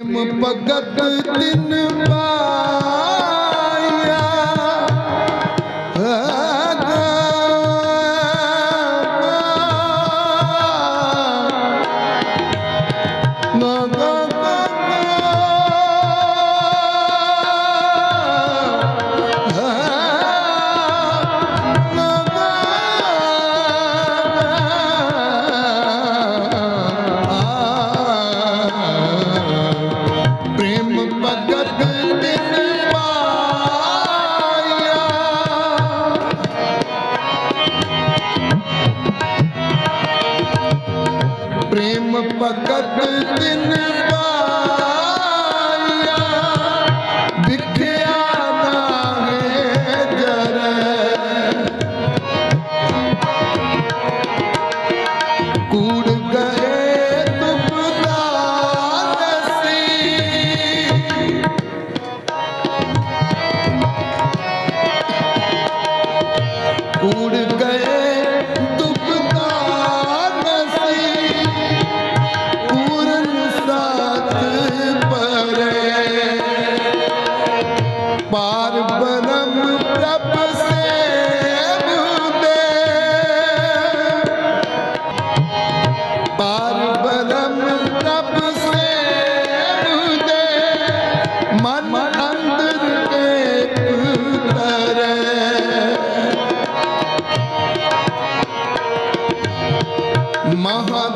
ਭਗਤ ਤਿਨ ਪਾਇਆ ਪ੍ਰੇਮ ਭਗਤ ਤਿਨ ਪਾਇਆ। ਵਿਖਿਆ ਨਾਹੇ ਜਰੈ। ਕੂੜ ਗਏ ਤੁਪਦਾ ਦਸੀ। ਕੂੜ ਗਏ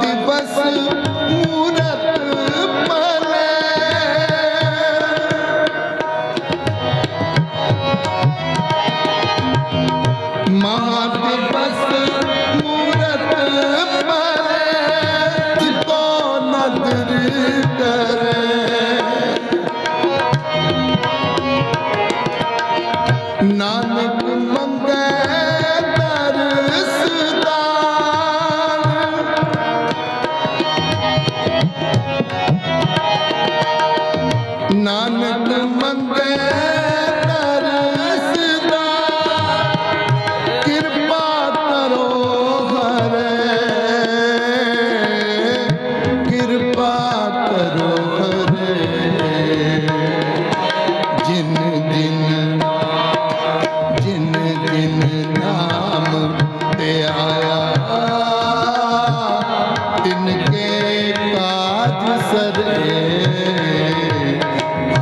दिवस मुरत ਨਾਨਕ ਮੰਗੈ ਦਰਸਦਾਨ ਕਿਰਪਾ ਕਰੋ ਹਰੇ ਕਿਰਪਾ ਕਰੋ ਹਰੇ ਜਿਨ ਦਿਨ ਜਿਨ ਦਿਨ ਨਾਮ ਤੇ ਆਇਆ, ਤਿਨ ਕੇ ਕਾਜ ਸਰੇ।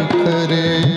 करे